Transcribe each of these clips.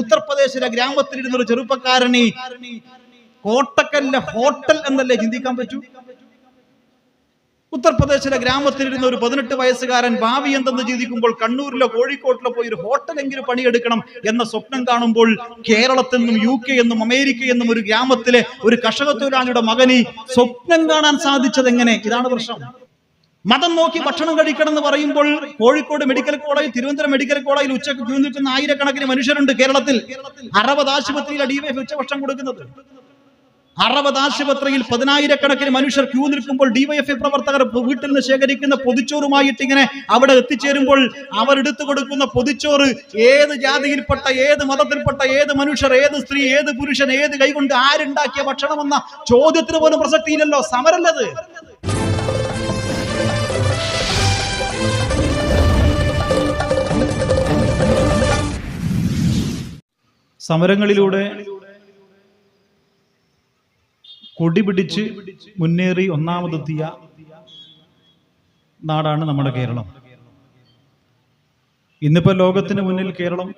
ഉത്തർപ്രദേശിലെ ഗ്രാമത്തിലിരുന്ന ഒരു ചെറുപ്പക്കാരനെ കോട്ടക്കലിലെ ഹോട്ടൽ എന്നല്ലേ ചിന്തിക്കാൻ പറ്റൂ? ഉത്തർപ്രദേശിലെ ഗ്രാമത്തിലിരുന്ന ഒരു പതിനെട്ട് വയസ്സുകാരൻ ഭാവി എന്തെന്ന് ചിന്തിക്കുമ്പോൾ കണ്ണൂരിലോ കോഴിക്കോട്ടിലോ പോയി ഒരു ഹോട്ടലെങ്കിലും പണിയെടുക്കണം എന്ന സ്വപ്നം കാണുമ്പോൾ കേരളത്തിൽ നിന്നും യു കെ എന്നും അമേരിക്ക എന്നും ഒരു ഗ്രാമത്തിലെ ഒരു കർഷക തൊഴിലാളിയുടെ മകന് സ്വപ്നം കാണാൻ സാധിച്ചത് എങ്ങനെ ഇതാണ് പ്രശ്നം. മതം നോക്കി ഭക്ഷണം കഴിക്കണം എന്ന് പറയുമ്പോൾ Kozhikode medical college Thiruvananthapuram medical കോളേജിൽ ഉച്ചയ്ക്ക് ക്യൂ നിൽക്കുന്ന ആയിരക്കണക്കിന് മനുഷ്യരുണ്ട് കേരളത്തിൽ. അറുപത് ആശുപത്രിയിൽ ഡിവൈഫ് ഉച്ചഭക്ഷണം കൊടുക്കുന്നത്. അറുപത് ആശുപത്രിയിൽ പതിനായിരക്കണക്കിന് മനുഷ്യർ ക്യൂ നിൽക്കുമ്പോൾ ഡിവൈഎഫ്ഐ പ്രവർത്തകർ വീട്ടിൽ നിന്ന് ശേഖരിക്കുന്ന പൊതിച്ചോറുമായിട്ട് ഇങ്ങനെ അവിടെ എത്തിച്ചേരുമ്പോൾ അവർ എടുത്തു കൊടുക്കുന്ന പൊതിച്ചോറ് ഏത് ജാതിയിൽപ്പെട്ട ഏത് മതത്തിൽപ്പെട്ട ഏത് മനുഷ്യർ ഏത് സ്ത്രീ ഏത് പുരുഷൻ ഏത് കൈകൊണ്ട് ആരുണ്ടാക്കിയ ഭക്ഷണമെന്ന ചോദ്യത്തിന് പോലും പ്രസക്തിയില്ലല്ലോ. സമരല്ലത് സമരങ്ങളിലൂടെ കൊടിപിടിച്ച് മുന്നേറി ഒന്നാമതെത്തിയ നാടാണ് നമ്മുടെ കേരളം. ഇന്നിപ്പോ ലോകത്തിന് മുന്നിൽ കേരളം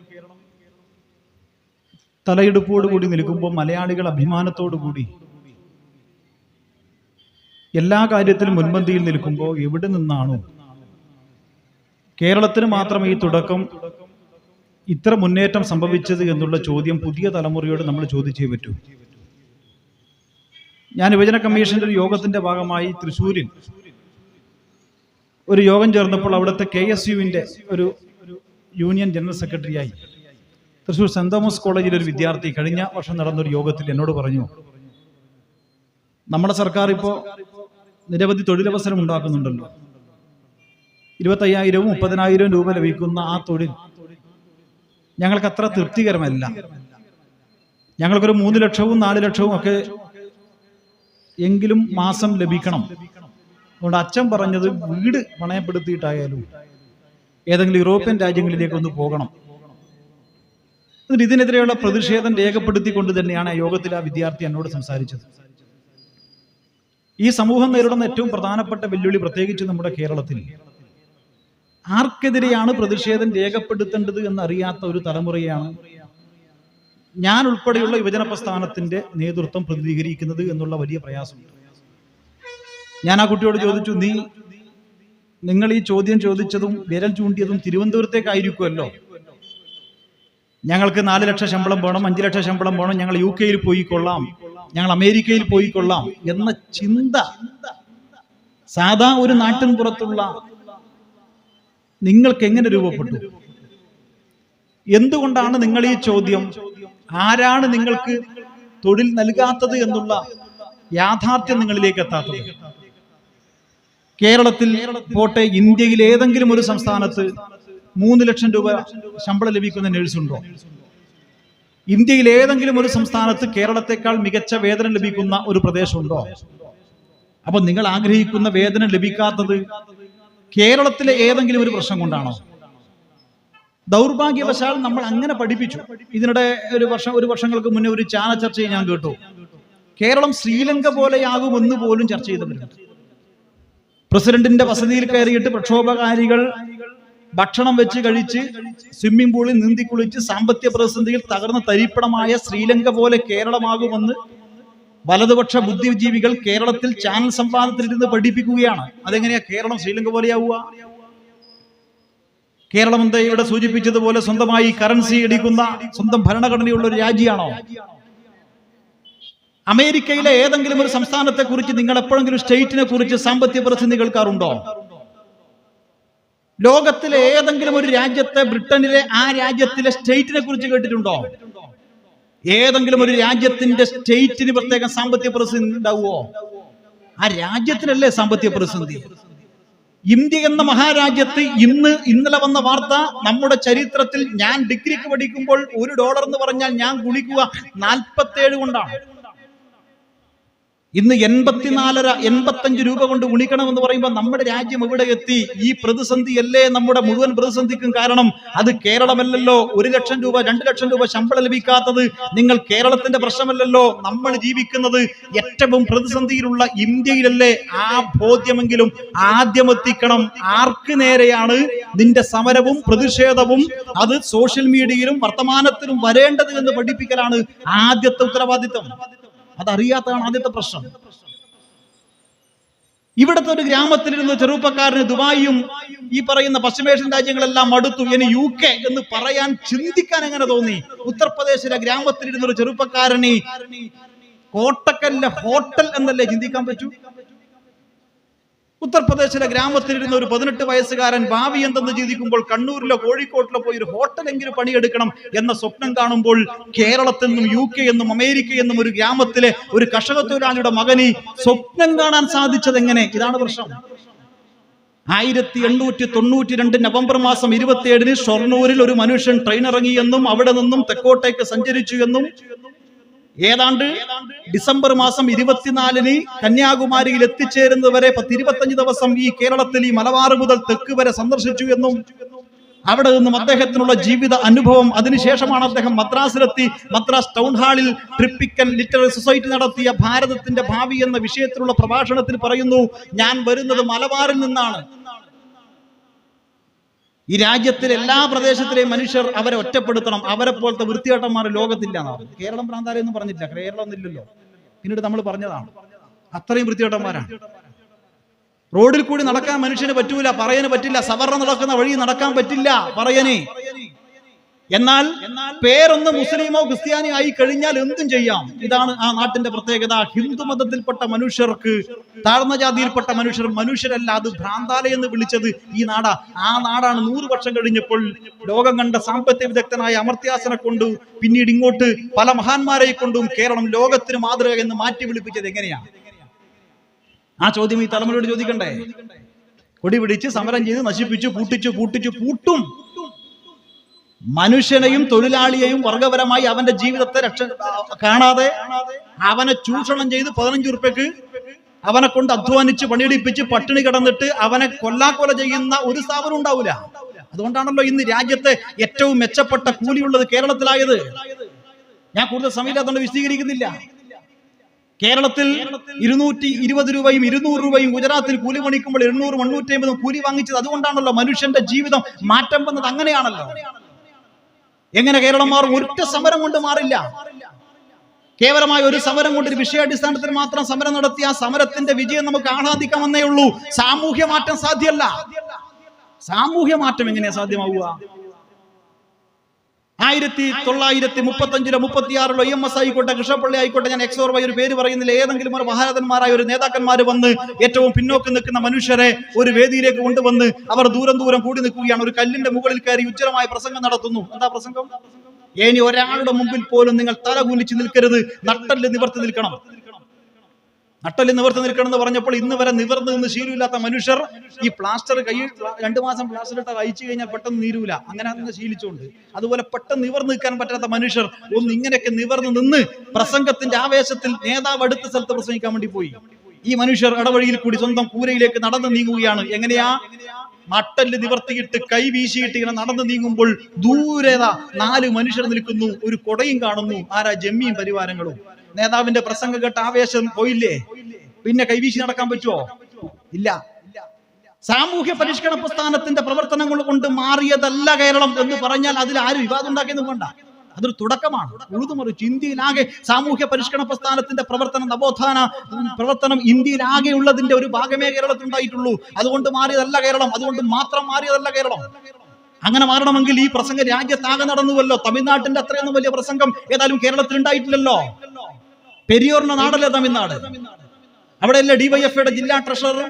തലയെടുപ്പോടുകൂടി നിൽക്കുമ്പോൾ മലയാളികൾ അഭിമാനത്തോടു കൂടി എല്ലാ കാര്യത്തിലും മുൻപന്തിയിൽ നിൽക്കുമ്പോൾ എവിടെ നിന്നാണോ? കേരളത്തിന് മാത്രം ഈ തുടക്കം ഇത്ര മുന്നേറ്റം സംഭവിച്ചത് എന്നുള്ള ചോദ്യം പുതിയ തലമുറയോട് നമ്മൾ ചോദിച്ചേ പറ്റൂ. ഞാൻ വിഭജന കമ്മീഷന്റെ ഒരു യോഗത്തിന്റെ ഭാഗമായി തൃശ്ശൂരിൽ ഒരു യോഗം ചേർന്നപ്പോൾ അവിടുത്തെ കെ എസ് യുവിന്റെ ഒരു യൂണിയൻ ജനറൽ സെക്രട്ടറിയായി തൃശ്ശൂർ സെന്റ് തോമസ് കോളേജിലെ ഒരു വിദ്യാർത്ഥി കഴിഞ്ഞ വർഷം നടന്നൊരു യോഗത്തിൽ എന്നോട് പറഞ്ഞു നമ്മുടെ സർക്കാർ ഇപ്പോൾ നിരവധി തൊഴിലവസരം ഉണ്ടാക്കുന്നുണ്ടല്ലോ. ഇരുപത്തയ്യായിരവും മുപ്പതിനായിരവും രൂപ ലഭിക്കുന്ന ആ തൊഴിൽ ഞങ്ങൾക്ക് അത്ര തൃപ്തികരമല്ല. ഞങ്ങൾക്കൊരു മൂന്ന് ലക്ഷവും നാല് ലക്ഷവും ഒക്കെ എങ്കിലും മാസം ലഭിക്കണം. അതുകൊണ്ട് അച്ഛൻ പറഞ്ഞത് വീട് പണയപ്പെടുത്തിയിട്ടായാലും ഏതെങ്കിലും യൂറോപ്യൻ രാജ്യങ്ങളിലേക്ക് ഒന്ന് പോകണം. എന്നിട്ട് ഇതിനെതിരെയുള്ള പ്രതിഷേധം രേഖപ്പെടുത്തിക്കൊണ്ട് തന്നെയാണ് ആ യോഗത്തിൽ ആ വിദ്യാർത്ഥി എന്നോട് സംസാരിച്ചത്. ഈ സമൂഹം നേരിടുന്ന ഏറ്റവും പ്രധാനപ്പെട്ട വെല്ലുവിളി പ്രത്യേകിച്ച് നമ്മുടെ കേരളത്തിൽ ആർക്കെതിരെയാണ് പ്രതിഷേധം രേഖപ്പെടുത്തേണ്ടത് എന്നറിയാത്ത ഒരു തലമുറയാണ് ഞാൻ ഉൾപ്പെടെയുള്ള യുവജന പ്രസ്ഥാനത്തിന്റെ നേതൃത്വം പ്രതിനിധീകരിക്കുന്നത് എന്നുള്ള വലിയ പ്രയാസമുണ്ട്. ഞാൻ ആ കുട്ടിയോട് ചോദിച്ചു നീ നിങ്ങൾ ഈ ചോദ്യം ചോദിച്ചതും വിരൽ ചൂണ്ടിയതും തിരുവനന്തപുരത്തേക്കായിരിക്കുമല്ലോ. ഞങ്ങൾക്ക് നാല് ലക്ഷം ശമ്പളം വേണം അഞ്ച് ലക്ഷം ശമ്പളം വേണം ഞങ്ങൾ യു കെയിൽ പോയി കൊള്ളാം ഞങ്ങൾ അമേരിക്കയിൽ പോയി കൊള്ളാം എന്ന ചിന്ത സാധാ ഒരു നാട്ടിൻ പുറത്തുള്ള നിങ്ങൾക്ക് എങ്ങനെ രൂപപ്പെട്ടു? എന്തുകൊണ്ടാണ് നിങ്ങൾ ഈ ചോദ്യം? ആരാണ് നിങ്ങൾക്ക് തൊഴിൽ നൽകാത്തത് എന്നുള്ള യാഥാർത്ഥ്യം നിങ്ങളിലേക്ക് എത്താത്തത്? കേരളത്തിൽ പോട്ടെ ഇന്ത്യയിൽ ഏതെങ്കിലും ഒരു സംസ്ഥാനത്ത് മൂന്ന് ലക്ഷം രൂപ ശമ്പളം ലഭിക്കുന്ന നേഴ്സുണ്ടോ ഇന്ത്യയിൽ ഏതെങ്കിലും ഒരു സംസ്ഥാനത്ത് കേരളത്തെക്കാൾ മികച്ച വേതനം ലഭിക്കുന്ന ഒരു പ്രദേശമുണ്ടോ അപ്പൊ നിങ്ങൾ ആഗ്രഹിക്കുന്ന വേതനം ലഭിക്കാത്തത് കേരളത്തിലെ ഏതെങ്കിലും ഒരു പ്രശ്നം കൊണ്ടാണോ? ദൗർഭാഗ്യവശാൽ നമ്മൾ അങ്ങനെ പഠിപ്പിച്ചു. ഇതിനിടെ ഒരു വർഷം ഒരു വർഷങ്ങൾക്ക് മുന്നേ ഒരു ചാന ചർച്ചയെ ഞാൻ കേട്ടു. കേരളം ശ്രീലങ്ക പോലെയാകുമെന്ന് പോലും ചർച്ച ചെയ്തവരുണ്ട് പ്രസിഡന്റിന്റെ വസതിയിൽ കയറിയിട്ട് പ്രക്ഷോഭകാരികൾ ഭക്ഷണം വെച്ച് കഴിച്ച് സ്വിമ്മിംഗ് പൂളിൽ നീന്തി കുളിച്ച് സാമ്പത്തിക പ്രതിസന്ധിയിൽ തകർന്ന തരിപ്പണമായ ശ്രീലങ്ക പോലെ കേരളമാകുമെന്ന് വലതുപക്ഷ ബുദ്ധിജീവികൾ കേരളത്തിൽ ചാനൽ സംവാദത്തിലിരുന്ന് പഠിപ്പിക്കുകയാണ്. അതെങ്ങനെയാ? കേരളം ശ്രീലങ്ക പോലെയാവുക കേരളം എന്താ ഇവിടെ സൂചിപ്പിച്ചതുപോലെ സ്വന്തമായി കറൻസി ഇടിക്കുന്ന സ്വന്തം ഭരണഘടനയുള്ള ഒരു രാജ്യമാണോ? അമേരിക്കയിലെ ഏതെങ്കിലും ഒരു സംസ്ഥാനത്തെ കുറിച്ച് നിങ്ങൾ എപ്പോഴെങ്കിലും സ്റ്റേറ്റിനെ കുറിച്ച് സാമ്പത്തിക പ്രതിസന്ധി കേൾക്കാറുണ്ടോ? ലോകത്തിലെ ഏതെങ്കിലും ഒരു രാജ്യത്തെ ബ്രിട്ടനിലെ ആ രാജ്യത്തിലെ സ്റ്റേറ്റിനെ കുറിച്ച് കേട്ടിട്ടുണ്ടോ? ഏതെങ്കിലും ഒരു രാജ്യത്തിന്റെ സ്റ്റേറ്റിന് പ്രത്യേകം സാമ്പത്തിക പ്രതിസന്ധി ഉണ്ടാവുമോ? ആ രാജ്യത്തിനല്ലേ സാമ്പത്തിക പ്രതിസന്ധി? ഇന്ത്യ എന്ന മഹാരാജ്യത്ത് ഇന്ന് ഇന്നലെ വന്ന വാർത്ത നമ്മുടെ ചരിത്രത്തിൽ ഞാൻ ഡിഗ്രിക്ക് പഠിക്കുമ്പോൾ ഒരു ഡോളർ എന്ന് പറഞ്ഞാൽ ഞാൻ ഗുണിക്കുക നാൽപ്പത്തേഴ് കൊണ്ടാണ്. ഇന്ന് എൺപത്തിനാലര എൺപത്തഞ്ച് രൂപ കൊണ്ട് ഗുണിക്കണം എന്ന് പറയുമ്പോൾ നമ്മുടെ രാജ്യം എവിടെ എത്തി? ഈ പ്രതിസന്ധി അല്ലേ നമ്മുടെ മുഴുവൻ പ്രതിസന്ധിക്കും കാരണം? അത് കേരളമല്ലല്ലോ. ഒരു ലക്ഷം രൂപ രണ്ട് ലക്ഷം രൂപ ശമ്പളം ലഭിക്കാത്തത് നിങ്ങൾ കേരളത്തിന്റെ പ്രശ്നമല്ലല്ലോ. നമ്മൾ ജീവിക്കുന്നത് ഏറ്റവും പ്രതിസന്ധിയിലുള്ള ഇന്ത്യയിലല്ലേ? ആ ബോധ്യമെങ്കിലും ആദ്യം എത്തിക്കണം ആർക്ക് നേരെയാണ് നിന്റെ സമരവും പ്രതിഷേധവും അത് സോഷ്യൽ മീഡിയയിലും വർത്തമാനത്തിലും വരേണ്ടത് എന്ന് പഠിപ്പിക്കലാണ് ആദ്യത്തെ ഉത്തരവാദിത്തം അതറിയാത്തതാണ് ആദ്യത്തെ പ്രശ്നം. ഇവിടുത്തെ ഒരു ഗ്രാമത്തിലിരുന്ന ചെറുപ്പക്കാരന് ദുബായിയും ഈ പറയുന്ന പശ്ചിമേഷ്യൻ രാജ്യങ്ങളെല്ലാം മടുത്തു. ഇനി യു കെ എന്ന് പറയാൻ ചിന്തിക്കാൻ എങ്ങനെ തോന്നി? ഉത്തർപ്രദേശിലെ ഗ്രാമത്തിലിരുന്ന ഒരു ചെറുപ്പക്കാരനെ കോട്ടക്കലിലെ ഹോട്ടൽ എന്നല്ലേ ചിന്തിക്കാൻ പറ്റൂ? ഉത്തർപ്രദേശിലെ ഗ്രാമത്തിലിരുന്ന ഒരു പതിനെട്ട് വയസ്സുകാരൻ ഭാവി എന്തെന്ന് ചിന്തിക്കുമ്പോൾ കണ്ണൂരിലോ കോഴിക്കോട്ടിലോ പോയി ഒരു ഹോട്ടലെങ്കിലും പണിയെടുക്കണം എന്ന സ്വപ്നം കാണുമ്പോൾ കേരളത്തിൽ നിന്നും യു കെ എന്നും അമേരിക്ക എന്നും ഒരു ഗ്രാമത്തിലെ ഒരു കർഷക തൊഴിലാളിയുടെ മകനി സ്വപ്നം കാണാൻ സാധിച്ചത് എങ്ങനെ ഇതാണ് പ്രശ്നം. ആയിരത്തി എണ്ണൂറ്റി തൊണ്ണൂറ്റി രണ്ട് നവംബർ മാസം ഇരുപത്തിയേഴിന് ഷൊർണൂരിൽ ഒരു മനുഷ്യൻ ട്രെയിൻ ഇറങ്ങിയെന്നും അവിടെ നിന്നും തെക്കോട്ടേക്ക് സഞ്ചരിച്ചു എന്നും ഏതാണ്ട് ഡിസംബർ മാസം ഇരുപത്തിനാലിന് കന്യാകുമാരിയിൽ എത്തിച്ചേരുന്നവരെ പത്ത് ഇരുപത്തഞ്ച് ദിവസം ഈ കേരളത്തിൽ ഈ മലബാർ മുതൽ തെക്ക് വരെ സന്ദർശിച്ചു എന്നും അവിടെ നിന്നും അദ്ദേഹത്തിനുള്ള ജീവിത അനുഭവം അതിനുശേഷമാണ് അദ്ദേഹം മദ്രാസിലെത്തി. മദ്രാസ് ടൗൺ ഹാളിൽ ട്രിപ്പിക്കൽ ലിറ്റററി സൊസൈറ്റി നടത്തിയ ഭാരതത്തിന്റെ ഭാവി എന്ന വിഷയത്തിലുള്ള പ്രഭാഷണത്തിൽ പറയുന്നു ഞാൻ വരുന്നത് മലബാറിൽ നിന്നാണ്. ഈ രാജ്യത്തിലെ എല്ലാ പ്രദേശത്തിലെയും മനുഷ്യർ അവരെ ഒറ്റപ്പെടുത്തണം. അവരെ പോലത്തെ വൃത്തിയേട്ടന്മാർ ലോകത്തില്ല എന്നാണ് കേരളം പ്രാന്താലയം എന്ന് പറഞ്ഞില്ല കേരളം ഒന്നില്ലല്ലോ. പിന്നീട് നമ്മൾ പറഞ്ഞതാണ്. അത്രയും വൃത്തിയേട്ടന്മാരാണ് റോഡിൽ കൂടി നടക്കാൻ മനുഷ്യന് പറ്റൂല പറയാന് പറ്റില്ല സവർണ നടക്കുന്ന വഴി നടക്കാൻ പറ്റില്ല പറയനെ. എന്നാൽ പേരൊന്ന് മുസ്ലിമോ ക്രിസ്ത്യാനിയോ ആയി കഴിഞ്ഞാൽ എന്തും ചെയ്യാം. ഇതാണ് ആ നാട്ടിന്റെ പ്രത്യേകത. ഹിന്ദു മതത്തിൽപ്പെട്ട മനുഷ്യർക്ക് താഴ്ന്ന ജാതിയിൽപ്പെട്ട മനുഷ്യർ മനുഷ്യരല്ല അത് ഭ്രാന്താലയം എന്ന് വിളിച്ചത് ഈ നാടാ. ആ നാടാണ് നൂറ് വർഷം കഴിഞ്ഞപ്പോൾ ലോകം കണ്ട സാമ്പത്തിക വിദഗ്ധനായ അമർത്യാസനെ കൊണ്ട് പിന്നീട് ഇങ്ങോട്ട് പല മഹാന്മാരെ കൊണ്ടും കേരളം ലോകത്തിന് മാതൃക എന്ന് മാറ്റി വിളിപ്പിച്ചത് എങ്ങനെയാണ് ആ ചോദ്യം ഈ തലമുറയോട് ചോദിക്കണ്ടേ? കൊടി പിടിച്ച് സമരം ചെയ്ത് നശിപ്പിച്ചു പൂട്ടിച്ചു പൂട്ടിച്ചു പൂട്ടും. മനുഷ്യനെയും തൊഴിലാളിയെയും വർഗപരമായി അവന്റെ ജീവിതത്തെ രക്ഷ കാണാതെ അവനെ ചൂഷണം ചെയ്ത് പതിനഞ്ച് ഉറുപ്പ്യക്ക് അവനെ കൊണ്ട് അധ്വാനിച്ച് പണിയെടുപ്പിച്ച് പട്ടിണി കിടന്നിട്ട് അവനെ കൊല്ലാക്കൊല ചെയ്യുന്ന ഒരു സ്ഥാപനം ഉണ്ടാവില്ല അതുകൊണ്ടാണല്ലോ ഇന്ന് രാജ്യത്തെ ഏറ്റവും മെച്ചപ്പെട്ട കൂലിയുള്ളത് കേരളത്തിലായത്. ഞാൻ കൂടുതൽ സമയമില്ലാത്തതുകൊണ്ട് വിശദീകരിക്കുന്നില്ല. കേരളത്തിൽ ഇരുന്നൂറ്റി ഇരുപത് രൂപയും ഇരുന്നൂറ് രൂപയും ഗുജറാത്തിൽ കൂലി പണിക്കുമ്പോൾ എണ്ണൂറ് മുന്നൂറ്റി അമ്പതും കൂലി വാങ്ങിച്ചത് അതുകൊണ്ടാണല്ലോ മനുഷ്യന്റെ ജീവിതം മാറ്റം വന്നത് അങ്ങനെയാണല്ലോ. എങ്ങനെ കേരളം മാറും? ഒറ്റ സമരം കൊണ്ട് മാറില്ല. കേവലമായ ഒരു സമരം കൊണ്ട് ഒരു വിഷയാടിസ്ഥാനത്തിൽ മാത്രം സമരം നടത്തി ആ സമരത്തിന്റെ വിജയം നമുക്ക് ആഹ്ലാദിക്കാമെന്നേ ഉള്ളൂ. സാമൂഹ്യ മാറ്റം സാധ്യമല്ല. സാമൂഹ്യ മാറ്റം എങ്ങനെയാ സാധ്യമാവുക? ആയിരത്തി തൊള്ളായിരത്തി മുപ്പത്തഞ്ചിലോ മുപ്പത്തിയാറിലോ എം എസ് ആയിക്കോട്ടെ കൃഷ്ണപ്പള്ളി ആയിക്കോട്ടെ ഞാൻ എക്സോർവൈ ഒരു പേര് പറയുന്നില്ല. ഏതെങ്കിലും ഒരു മഹാരഥന്മാരായ ഒരു നേതാക്കന്മാർ വന്ന് ഏറ്റവും പിന്നോക്കം നിൽക്കുന്ന മനുഷ്യരെ ഒരു വേദിയിലേക്ക് കൊണ്ടുവന്ന് അവർ ദൂരം ദൂരം കൂടി നിൽക്കുകയാണ്. ഒരു കല്ലിന്റെ മുകളിൽ കയറി ഉജ്ജ്വലമായ പ്രസംഗം നടത്തുന്നു. എന്താ പ്രസംഗം? ഇനി ഒരാളുടെ മുമ്പിൽ പോലും നിങ്ങൾ തല കുലിച്ച് നിൽക്കരുത്. നട്ടൽ നിവർത്തി നിൽക്കണം. നട്ടൽ നിവർത്തി നിൽക്കണം എന്ന് പറഞ്ഞപ്പോൾ ഇന്ന് വരെ നിവർന്ന് നിന്ന് ശീലമില്ലാത്ത മനുഷ്യർ ഈ പ്ലാസ്റ്റർ കൈ രണ്ടു മാസം പ്ലാസ്റ്റർ ഇട്ട കഴിച്ചു കഴിഞ്ഞാൽ പെട്ടെന്ന് നീരൂല. അങ്ങനെ അങ്ങ് ശീലിച്ചുകൊണ്ട് അതുപോലെ പെട്ടെന്ന് നിവർന്ന് നിൽക്കാൻ പറ്റാത്ത മനുഷ്യർ ഒന്ന് ഇങ്ങനെയൊക്കെ നിവർന്ന് നിന്ന് പ്രസംഗത്തിന്റെ ആവേശത്തിൽ നേതാവ് അടുത്ത സ്ഥലത്ത് പ്രസംഗിക്കാൻ വേണ്ടി പോയി. ഈ മനുഷ്യർ ഇടവഴിയിൽ കൂടി സ്വന്തം കൂരയിലേക്ക് നടന്നു നീങ്ങുകയാണ്. എങ്ങനെയാ? മട്ടൽ നിവർത്തിയിട്ട് കൈ വീശിയിട്ട് ഇങ്ങനെ നടന്നു നീങ്ങുമ്പോൾ ദൂരേത നാല് മനുഷ്യർ നിൽക്കുന്നു. ഒരു കൊടയും കാണുന്നു. ആരാ? ജമ്മിയും പരിവാരങ്ങളും. നേതാവിന്റെ പ്രസംഗം കേട്ട ആവേശം പോയില്ലേ? പിന്നെ കൈവീശി നടക്കാൻ പറ്റുമോ ഇല്ല. സാമൂഹ്യ പരിഷ്കരണ പ്രസ്ഥാനത്തിന്റെ പ്രവർത്തനങ്ങൾ കൊണ്ട് മാറിയതല്ല കേരളം എന്ന് പറഞ്ഞാൽ അതിൽ ആരും വിവാദം ഉണ്ടാക്കിയെന്ന് വേണ്ട. അതൊരു തുടക്കമാണ്. ഉഴുതുമറിച്ച് ഇന്ത്യയിലാകെ സാമൂഹ്യ പരിഷ്കരണ പ്രസ്ഥാനത്തിന്റെ പ്രവർത്തനം നവോത്ഥാന പ്രവർത്തനം ഇന്ത്യയിലാകെ ഉള്ളതിന്റെ ഒരു ഭാഗമേ കേരളത്തിൽ ഉണ്ടായിട്ടുള്ളൂ അതുകൊണ്ട് മാറിയതല്ല കേരളം. അതുകൊണ്ട് മാത്രം മാറിയതല്ല കേരളം. അങ്ങനെ മാറണമെങ്കിൽ ഈ പ്രസംഗം രാജ്യത്താകെ നടന്നുവല്ലോ. തമിഴ്നാട്ടിന്റെ അത്രയൊന്നും വലിയ പ്രസംഗം ഏതായാലും കേരളത്തിൽ ഉണ്ടായിട്ടില്ലല്ലോ. പെരിയോറിന്റെ നാടല്ലേ തമിഴ്നാട്? അവിടെയല്ലേ ഡിവൈഎഫ്ഐയുടെ ജില്ലാ ട്രഷറർ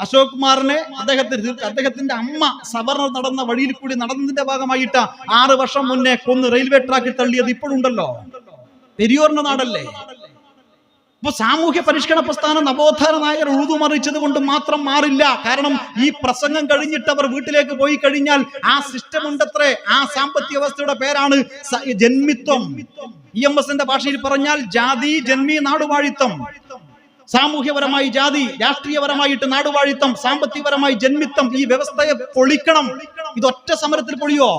അശോക് കുമാറിനെ അദ്ദേഹത്തിന് അദ്ദേഹത്തിന്റെ അമ്മ സവർണർ നടന്ന വഴിയിൽ കൂടി നടന്നതിന്റെ ഭാഗമായിട്ട് ആറ് വർഷം മുന്നേ കൊന്ന് റെയിൽവേ ട്രാക്കിൽ തള്ളിയത് ഇപ്പോഴുണ്ടല്ലോ. പെരിയോറിന്റെ നാടല്ലേ? അപ്പൊ സാമൂഹ്യ പരിഷ്കരണ പ്രസ്ഥാന നവോത്ഥാന നായകർ ഉഴുതുമറിച്ചത് കൊണ്ട് മാത്രം മാറില്ല. കാരണം ഈ പ്രസംഗം കഴിഞ്ഞിട്ട് അവർ വീട്ടിലേക്ക് പോയി കഴിഞ്ഞാൽ ആ സിസ്റ്റം ഉണ്ടത്രേ. ആ സാമ്പത്തിക വ്യവസ്ഥയുടെ പേരാണ് ജന്മിത്വം. ഇ എം എസിന്റെ ഭാഷയിൽ പറഞ്ഞാൽ ജാതി ജന്മി നാടുവാഴിത്തം. സാമൂഹ്യപരമായി ജാതി രാഷ്ട്രീയപരമായിട്ട് നാടുവാഴിത്തം സാമ്പത്തികപരമായി ജന്മിത്തം ഈ വ്യവസ്ഥയെ പൊളിക്കണം. ഇതൊറ്റ സമരത്തിൽ പൊളിയോ?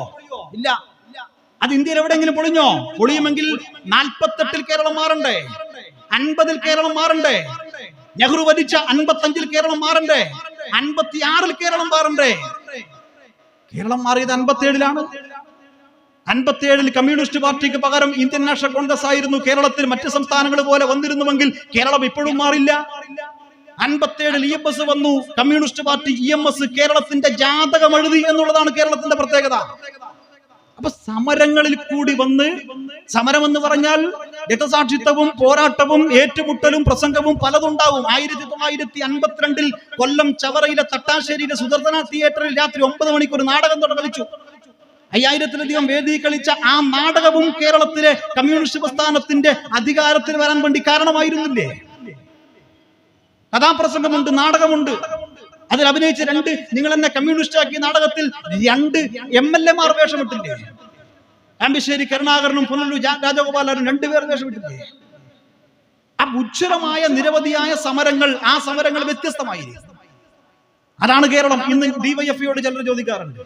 ഇല്ല. അത് ഇന്ത്യയിൽ എവിടെയെങ്കിലും പൊളിഞ്ഞോ? പൊളിയുമെങ്കിൽ നാൽപ്പത്തെട്ടിൽ കേരളം മാറണ്ടേ? അൻപതിൽ കേരളം മാറണ്ടേ? നെഹ്റു ഭരിച്ച അൻപത്തഞ്ചിൽ കേരളം മാറണ്ടേ? അൻപത്തിയാറിൽ കേരളം മാറണ്ടേ? കേരളം മാറിയത് അൻപത്തിയേഴിലാണ്. അൻപത്തിയേഴിൽ കമ്മ്യൂണിസ്റ്റ് പാർട്ടിക്ക് പകരം ഇന്ത്യൻ നാഷണൽ കോൺഗ്രസ് ആയിരുന്നു കേരളത്തിൽ മറ്റ് സംസ്ഥാനങ്ങൾ പോലെ വന്നിരുന്നുവെങ്കിൽ കേരളം ഇപ്പോഴും മാറില്ല. അൻപത്തിയേഴിൽ ഇ എം എസ് വന്നു. Communist party E M S കേരളത്തിന്റെ ജാതകം എഴുതി എന്നുള്ളതാണ് കേരളത്തിന്റെ പ്രത്യേകത. അപ്പൊ സമരങ്ങളിൽ കൂടി വന്ന് സമരം എന്ന് പറഞ്ഞാൽ രക്തസാക്ഷിത്വവും പോരാട്ടവും ഏറ്റുമുട്ടലും പ്രസംഗവും പലതുണ്ടാവും. ആയിരത്തി തൊള്ളായിരത്തി അൻപത്തിരണ്ടിൽ കൊല്ലം ചവറയിലെ തട്ടാശ്ശേരിയിലെ സുദർശന തിയേറ്ററിൽ രാത്രി ഒമ്പത് മണിക്ക് ഒരു നാടകം തുടങ്ങിച്ചു അയ്യായിരത്തിലധികം വേദി കളിച്ച ആ നാടകവും കേരളത്തിലെ കമ്മ്യൂണിസ്റ്റ് പ്രസ്ഥാനത്തിന്റെ അധികാരത്തിൽ വരാൻ വേണ്ടി കാരണമായിരുന്നില്ലേ? കഥാപ്രസംഗമുണ്ട് നാടകമുണ്ട്. അതിൽ അഭിനയിച്ച രണ്ട് നിങ്ങൾ എന്നെ കമ്മ്യൂണിസ്റ്റ് ആക്കിയ നാടകത്തിൽ രണ്ട് എം എൽ എമാർ വേഷമിട്ടില്ലേ? ആമ്പശ്ശേരി കരുണാകരനും പുനലൂർ രാജഗോപാലും രണ്ടുപേർ വേഷമിട്ടില്ലേ ആ ഉച്ചരമായ നിരവധിയായ സമരങ്ങൾ ആ സമരങ്ങൾ വ്യത്യസ്തമായിരിക്കും. അതാണ് കേരളം. ഇന്ന് ഡിവൈഎഫ്ഐയോട് ചിലർ ചോദിക്കാറുണ്ട്.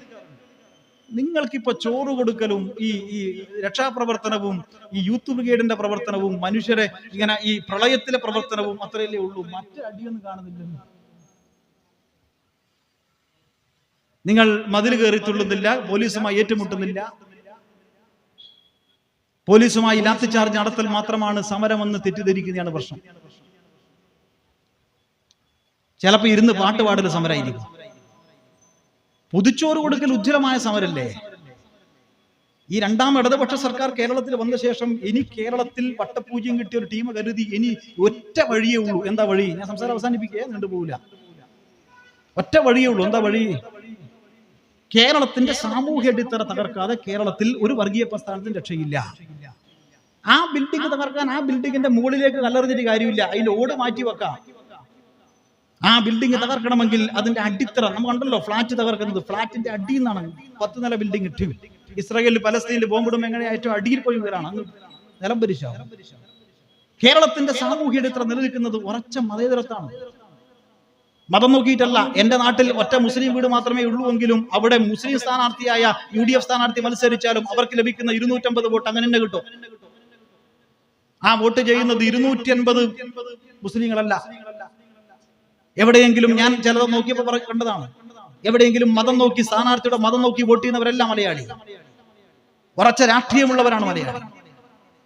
നിങ്ങൾക്കിപ്പോ ചോറ് കൊടുക്കലും ഈ ഈ രക്ഷാപ്രവർത്തനവും ഈ യൂത്ത് ബ്രിഗേഡിന്റെ പ്രവർത്തനവും മനുഷ്യരെ ഇങ്ങനെ ഈ പ്രളയത്തിലെ പ്രവർത്തനവും അത്രയല്ലേ ഉള്ളൂ. മറ്റു അടിയൊന്നും കാണുന്നില്ല നിങ്ങൾ മതിൽ കയറി തുള്ളുന്നില്ല പോലീസുമായി ഏറ്റുമുട്ടുന്നില്ല. പോലീസുമായി ലാത്തി ചാർജ് നടത്തൽ മാത്രമാണ് സമരമെന്ന് തെറ്റിദ്ധരിക്കുന്നതാണ് പ്രശ്നം. ചിലപ്പോ ഇരുന്ന് പാട്ട് പാടൽ സമരമായിരിക്കും പുതുച്ചോറ് കൊടുക്കൽ ഉജ്ജ്വലമായ സമരല്ലേ? ഈ രണ്ടാം ഇടതുപക്ഷ സർക്കാർ കേരളത്തിൽ വന്ന ശേഷം ഇനി കേരളത്തിൽ വട്ടപൂജ്യം കിട്ടിയ ഒരു ടീം കരുതി ഇനി ഒറ്റ വഴിയേ ഉള്ളൂ. എന്താ വഴി? ഞാൻ സംസാരം അവസാനിപ്പിക്കുക നീണ്ടുപോകില്ല ഒറ്റ വഴിയേ ഉള്ളൂ. എന്താ വഴി? കേരളത്തിന്റെ സാമൂഹ്യ അടിത്തറ തകർക്കാതെ കേരളത്തിൽ ഒരു വർഗീയ പ്രസ്ഥാനത്തിന് രക്ഷയില്ല. ആ ബിൽഡിംഗ് തകർക്കാൻ ആ ബിൽഡിങ്ങിന്റെ മുകളിലേക്ക് കല്ലെറിഞ്ഞിട്ട് കാര്യമില്ല. അതിന്റെ ഓട് മാറ്റി വെക്കാം. ആ ബിൽഡിംഗ് തകർക്കണമെങ്കിൽ അതിന്റെ അടിത്തറ നമ്മൾ കണ്ടല്ലോ ഫ്ലാറ്റ് തകർക്കുന്നത്. ഫ്ലാറ്റിന്റെ അടിയിൽ നിന്നാണ് പത്ത് നില ബിൽഡിംഗ് ഇട്ടു ഇസ്രായേലിൽ പലസ്തീനിൽ ബോംബിടും എങ്ങനെ ഏറ്റവും അടിയിൽ പോയി വരാണ്? അങ്ങ് നിലം പരിശോ കേരളത്തിന്റെ സാമൂഹ്യ അടിത്തറ നിലനിൽക്കുന്നത് ഉറച്ച മതേതരത്താണ്. മതം നോക്കിയിട്ടല്ല എന്റെ നാട്ടിൽ ഒറ്റ മുസ്ലിം വീട് മാത്രമേ ഉള്ളൂ എങ്കിലും അവിടെ മുസ്ലിം സ്ഥാനാർത്ഥിയായ യു ഡി എഫ് സ്ഥാനാർത്ഥി മത്സരിച്ചാലും അവർക്ക് ലഭിക്കുന്ന ഇരുന്നൂറ്റമ്പത് വോട്ട് അങ്ങനെ തന്നെ കിട്ടും. ആ വോട്ട് ചെയ്യുന്നത് ഇരുന്നൂറ്റി അൻപത് മുസ്ലിങ്ങളല്ല. എവിടെയെങ്കിലും ഞാൻ ചിലത് നോക്കിയപ്പോൾ കണ്ടതാണ്. എവിടെയെങ്കിലും മതം നോക്കി സ്ഥാനാർത്ഥിയുടെ മതം നോക്കി വോട്ട് ചെയ്യുന്നവരല്ല മലയാളി. ഉറച്ച രാഷ്ട്രീയമുള്ളവരാണ് മലയാളി.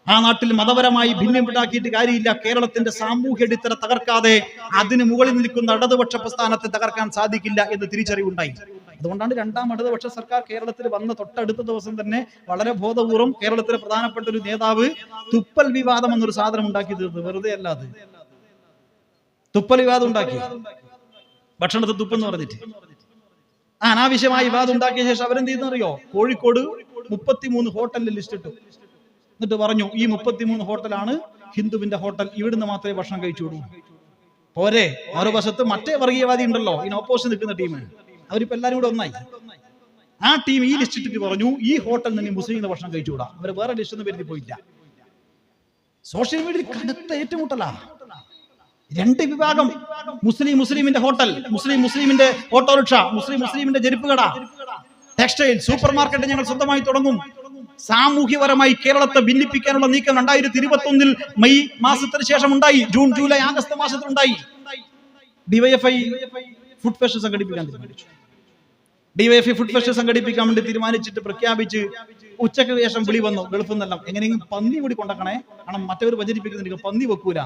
ആ നാട്ടിൽ മതപരമായി ഭിന്നമുണ്ടാക്കിയിട്ട് കാര്യമില്ല. കേരളത്തിന്റെ സാമൂഹ്യ അടിത്തറ തകർക്കാതെ അതിന് മുകളിൽ നിൽക്കുന്ന ഇടതുപക്ഷ പ്രസ്ഥാനത്തെ തകർക്കാൻ സാധിക്കില്ല എന്ന് തിരിച്ചറിവുണ്ടായി. അതുകൊണ്ടാണ് രണ്ടാം ഇടതുപക്ഷ സർക്കാർ കേരളത്തിൽ വന്ന തൊട്ടടുത്ത ദിവസം തന്നെ വളരെ ബോധപൂർവം കേരളത്തിലെ പ്രധാനപ്പെട്ട ഒരു നേതാവ് തുപ്പൽ വിവാദം എന്നൊരു സാധനം ഉണ്ടാക്കി തീർത്ത്. വെറുതെ അല്ലാതെ തുപ്പൽ വിവാദം ഉണ്ടാക്കി. ഭക്ഷണത്തിൽ തുപ്പെന്ന് പറഞ്ഞിട്ട്. ആ അനാവശ്യമായ വിവാദം ഉണ്ടാക്കിയ ശേഷം അവരെന്ത് ചെയ്യുന്നറിയോ കോഴിക്കോട് മുപ്പത്തിമൂന്ന് ഹോട്ടലിൽ ലിസ്റ്റ് ഇട്ടു. എന്നിട്ട് പറഞ്ഞു ഈ മുപ്പത്തിമൂന്ന് ഹോട്ടലാണ് ഹിന്ദുവിന്റെ ഹോട്ടൽ. ഇവിടുന്ന് മാത്രമേ ഭക്ഷണം കഴിച്ചുള്ളൂ. പോരെ. മറുവശത്ത് മറ്റേ വർഗീയവാദി ഉണ്ടല്ലോ. ഇതിന് ഓപ്പോസിറ്റ് നിൽക്കുന്ന ടീം അവരിപ്പോ എല്ലാരും കൂടെ ഒന്നായി. ആ ടീം ഈ ലിസ്റ്റ് ഇട്ടിട്ട് പറഞ്ഞു ഈ ഹോട്ടലിൽ നിന്ന് മുസ്ലിം ഭക്ഷണം കഴിച്ചുകൂടാ. അവർ വേറെ ലിസ്റ്റ് ഒന്നും വരുത്തി പോയില്ല. സോഷ്യൽ മീഡിയയിൽ കടുത്ത ഏറ്റുമുട്ടലാ. രണ്ട് വിഭാഗം. മുസ്ലിം മുസ്ലിമിന്റെ ഹോട്ടൽ മുസ്ലിം മുസ്ലിമിന്റെ ഓട്ടോറിക്ഷ മുസ്ലിം മുസ്ലിമിന്റെ ചെരുപ്പ് കട ടെക്സ്റ്റൈൽ സൂപ്പർ മാർക്കറ്റ് ഞങ്ങൾ സ്വന്തമായി തുടങ്ങും. സാമൂഹ്യപരമായി കേരളത്തെ ഭിന്നിപ്പിക്കാനുള്ള നീക്കം രണ്ടായിരത്തി ഇരുപത്തി ഒന്നിൽ മെയ് മാസത്തിന് ശേഷം ഉണ്ടായി ജൂൺ ജൂലൈ ആഗസ്റ്റ് മാസത്തിൽ ഉണ്ടായി ഡിവൈഎഫ്ഐ ഫുഡ് ഫെസ്റ്റ് സംഘടിപ്പിക്കാൻ തീരുമാനിച്ചു. ഡിവൈഎഫ്ഐ ഫുഡ് ഫെസ്റ്റ് സംഘടിപ്പിക്കാൻ വേണ്ടി തീരുമാനിച്ചിട്ട് പ്രഖ്യാപിച്ച് ഉച്ചയ്ക്ക് ശേഷം വിളി വന്നു. ഗൾഫിൽ നിന്നെല്ലാം. എങ്ങനെയെങ്കിലും പന്നി കൂടി കൊണ്ടക്കണേ. കാരണം മറ്റവർ പ്രചരിപ്പിക്കുന്നുണ്ട് പന്നി വെക്കൂല.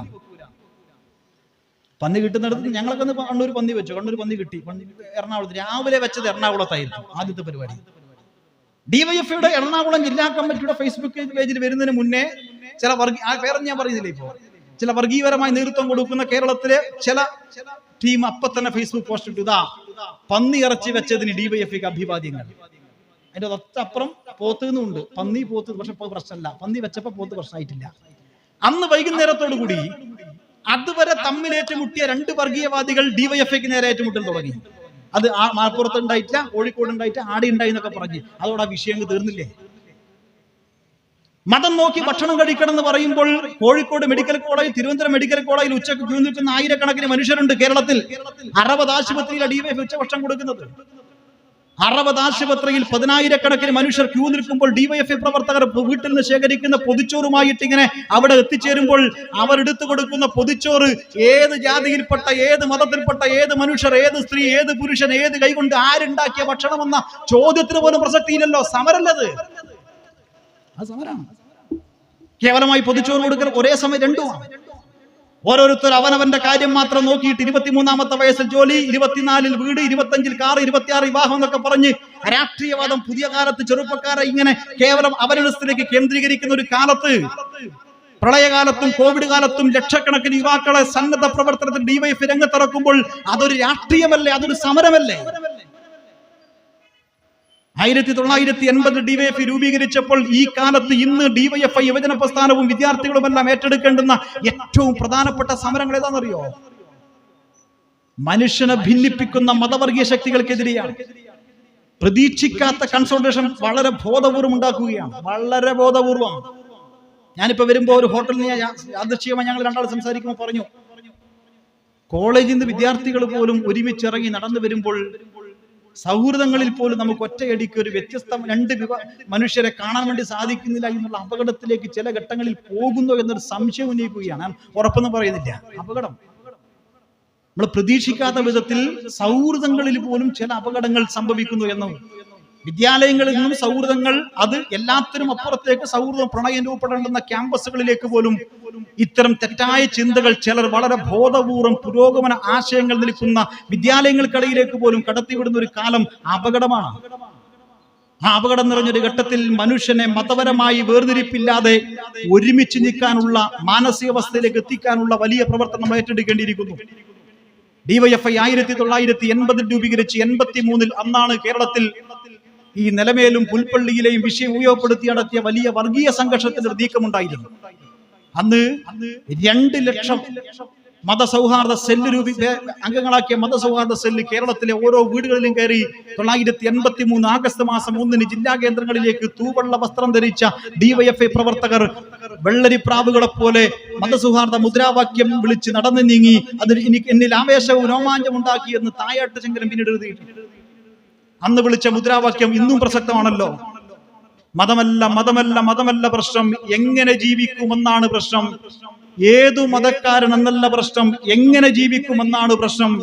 പന്നി കിട്ടുന്നിടത്ത് ഞങ്ങളൊക്കെ കണ്ണൂർ പന്നി വെച്ചു. കണ്ണൂർ പന്നി കിട്ടി. എറണാകുളത്ത് രാവിലെ വെച്ചത് എറണാകുളത്തായിരുന്നു. ആദ്യത്തെ പരിപാടി. ഡിവൈഎഫ്ഐയുടെ എറണാകുളം ജില്ലാ കമ്മിറ്റിയുടെ ഫേസ്ബുക്ക് പേജിൽ വരുന്നതിന് മുന്നേ ചില വർഗീയ പേരൊന്നും ഞാൻ പറയുന്നില്ല ഇപ്പോ? ചില വർഗീയപരമായി നേതൃത്വം കൊടുക്കുന്ന കേരളത്തിലെ ചില ടീം അപ്പൊ തന്നെ ഫേസ്ബുക്ക് പോസ്റ്റ് ഇട്ടു. ഇതാ പന്നി ഇറച്ചി വെച്ചതിന് ഡിവൈഎഫ്ഐക്ക് അഭിവാദ്യങ്ങൾ. അതിന്റെ തൊട്ടപ്പുറം പോത്തുന്നുണ്ട് പന്നി പോത്ത് പക്ഷെ പ്രശ്നമല്ല. പന്നി വെച്ചപ്പോ പോത്ത് പ്രശ്നമായിട്ടില്ല. അന്ന് വൈകുന്നേരത്തോടു കൂടി അതുവരെ തമ്മിൽ ഏറ്റുമുട്ടിയ രണ്ട് വർഗീയവാദികൾ ഡിവൈഎഫ്ഐക്ക് നേരെ ഏറ്റുമുട്ടൽ തുടങ്ങി. അത് ആ മലപ്പുറത്ത് ഉണ്ടായിട്ടില്ല കോഴിക്കോട് ഉണ്ടായിട്ട് ആടി ഉണ്ടായി എന്നൊക്കെ പറഞ്ഞ്. അതോടെ ആ വിഷയം തീർന്നില്ലേ? മതം നോക്കി ഭക്ഷണം കഴിക്കണം എന്ന് പറയുമ്പോൾ Kozhikode medical college Thiruvananthapuram medical കോളേജിൽ ഉച്ചയ്ക്ക് ക്യൂ നിൽക്കുന്ന ആയിരക്കണക്കിന് മനുഷ്യരുണ്ട് കേരളത്തിൽ. അറുപത് ആശുപത്രിയിൽ ഡിവൈഫ് ഉച്ചഭക്ഷണം കൊടുക്കുന്നത്. അറുപത് ആശുപത്രിയിൽ പതിനായിരക്കണക്കിന് മനുഷ്യർ ക്യൂ നിൽക്കുമ്പോൾ ഡിവൈഎഫ്ഐ പ്രവർത്തകർ വീട്ടിൽ നിന്ന് ശേഖരിക്കുന്ന പൊതിച്ചോറുമായിട്ട് ഇങ്ങനെ അവിടെ എത്തിച്ചേരുമ്പോൾ അവർ എടുത്തു കൊടുക്കുന്ന പൊതിച്ചോറ് ഏത് ജാതിയിൽപ്പെട്ട ഏത് മതത്തിൽപ്പെട്ട ഏത് മനുഷ്യർ ഏത് സ്ത്രീ ഏത് പുരുഷൻ ഏത് കൈകൊണ്ട് ആരുണ്ടാക്കിയ ഭക്ഷണമെന്ന ചോദ്യത്തിന് പോലും പ്രസക്തിയില്ലല്ലോ. സമരല്ലത് അത് സമരമാണ് കേവലമായി പൊതിച്ചോറ് കൊടുക്കൽ ഒരേ സമയം രണ്ടുമാണ്. ഓരോരുത്തർ അവനവന്റെ കാര്യം മാത്രം നോക്കിയിട്ട് ഇരുപത്തിമൂന്നാമത്തെ വയസ്സിൽ ജോലി ഇരുപത്തിനാലിൽ വീട് ഇരുപത്തഞ്ചിൽ കാർ ഇരുപത്തിയാറ് വിവാഹം എന്നൊക്കെ പറഞ്ഞ് രാഷ്ട്രീയവാദം പുതിയ കാലത്ത് ചെറുപ്പക്കാരെ ഇങ്ങനെ കേവലം അവരിടത്തിലേക്ക് കേന്ദ്രീകരിക്കുന്ന ഒരു കാലത്ത് പ്രളയകാലത്തും കോവിഡ് കാലത്തും ലക്ഷക്കണക്കിന് യുവാക്കളെ സന്നദ്ധ പ്രവർത്തനത്തിൽ ഡിവൈഫ് രംഗത്തിറക്കുമ്പോൾ അതൊരു രാഷ്ട്രീയമല്ലേ? അതൊരു സമരമല്ലേ? ആയിരത്തി തൊള്ളായിരത്തി എൺപത് ഡിവൈഎഫ് രൂപീകരിച്ചപ്പോൾ ഈ കാലത്ത് ഇന്ന് ഡിവൈഎഫ്ഐ യുവജന പ്രസ്ഥാനവും വിദ്യാർത്ഥികളുമെല്ലാം ഏറ്റെടുക്കേണ്ടുന്ന ഏറ്റവും പ്രധാനപ്പെട്ട സമരങ്ങൾ ഏതാണെന്നറിയോ? മനുഷ്യനെ ഭിന്നിപ്പിക്കുന്ന മതവർഗീയ ശക്തികൾക്കെതിരെയാണ്. പ്രതീക്ഷിക്കാത്ത കൺസൾട്ടേഷൻ വളരെ ബോധപൂർവം ഉണ്ടാക്കുകയാണ്. വളരെ ബോധപൂർവം. ഞാനിപ്പോ വരുമ്പോ ഒരു ഹോട്ടലിൽ നിന്ന് യാദൃശ്ചികമായി ഞങ്ങൾ രണ്ടാൾ സംസാരിക്കുമ്പോൾ പറഞ്ഞു കോളേജിൽ നിന്ന് വിദ്യാർത്ഥികൾ പോലും ഒരുമിച്ചിറങ്ങി നടന്നു വരുമ്പോൾ സൗഹൃദങ്ങളിൽ പോലും നമുക്ക് ഒറ്റയടിക്ക് ഒരു വ്യത്യസ്ത രണ്ട് മനുഷ്യരെ കാണാൻ വേണ്ടി സാധിക്കുന്നില്ല എന്നുള്ള അപകടത്തിലേക്ക് ചില ഘട്ടങ്ങളിൽ പോകുന്നു എന്നൊരു സംശയം ഉന്നയിക്കുകയാണ്. ഞാൻ ഉറപ്പെന്ന് പറയുന്നില്ല. അപകടം. നമ്മൾ പ്രതീക്ഷിക്കാത്ത വിധത്തിൽ സൗഹൃദങ്ങളിൽ പോലും ചില അപകടങ്ങൾ സംഭവിക്കുന്നു എന്നും വിദ്യാലയങ്ങളിൽ നിന്നും സൗഹൃദങ്ങൾ അത് എല്ലാത്തിനും അപ്പുറത്തേക്ക് സൗഹൃദം പ്രണയം രൂപപ്പെടേണ്ടുന്ന ക്യാമ്പസുകളിലേക്ക് പോലും ഇത്തരം തെറ്റായ ചിന്തകൾ ചിലർ വളരെ ബോധപൂർവം പുരോഗമന ആശയങ്ങൾ നിൽക്കുന്ന വിദ്യാലയങ്ങൾക്കിടയിലേക്ക് പോലും കടത്തിവിടുന്ന ഒരു കാലം അപകടമാണ്. ആ അപകടം നിറഞ്ഞൊരു ഘട്ടത്തിൽ മനുഷ്യനെ മതപരമായി വേർതിരിപ്പില്ലാതെ ഒരുമിച്ച് നിൽക്കാനുള്ള മാനസികാവസ്ഥയിലേക്ക് എത്തിക്കാനുള്ള വലിയ പ്രവർത്തനം ഏറ്റെടുക്കേണ്ടിയിരിക്കുന്നു. ഡിവൈഎഫ്ഐ ആയിരത്തി തൊള്ളായിരത്തി എൺപതിൽ രൂപീകരിച്ച് എൺപത്തി മൂന്നിൽ അന്നാണ് കേരളത്തിൽ ഈ നിലമേലും പുൽപ്പള്ളിയിലെയും വിഷയം ഉപയോഗപ്പെടുത്തി നടത്തിയ വലിയ വർഗീയ സംഘർഷത്തിന്റെ നീക്കമുണ്ടായിരുന്നു അന്ന് രണ്ട് ലക്ഷം മതസൗഹാർദ്ദ സെല്ല് രൂപി അംഗങ്ങളാക്കിയ മതസൗഹാർദ്ദ സെല്ല് കേരളത്തിലെ ഓരോ വീടുകളിലും കയറി തൊള്ളായിരത്തി എൺപത്തി മൂന്ന് ആഗസ്റ്റ് മാസം ഒന്നിന് ജില്ലാ കേന്ദ്രങ്ങളിലേക്ക് തൂവള്ള വസ്ത്രം ധരിച്ച ഡിവൈഎഫ്ഐ പ്രവർത്തകർ വെള്ളരി വെള്ളരിപ്രാവുകളെ പോലെ മതസൗഹാർദ്ദ മുദ്രാവാക്യം വിളിച്ച് നടന്നു നീങ്ങി അതിൽ എനിക്ക് എന്നിൽ ആവേശവും രോമാഞ്ചം ഉണ്ടാക്കിയെന്ന് തായാട്ട് ശങ്കരൻ പിന്നീട് എഴുതിയിട്ടുണ്ട്. അന്ന് വിളിച്ച മുദ്രാവാക്യം ഇന്നും പ്രസക്തമാണല്ലോ. മതമല്ല മതമല്ല മതമല്ല പ്രശ്നം. എങ്ങനെ ജീവിക്കുമെന്നാണ് പ്രശ്നം. ഏതു മതക്കാരൻ എന്നല്ല പ്രശ്നം. എങ്ങനെ ജീവിക്കുമെന്നാണ് പ്രശ്നം.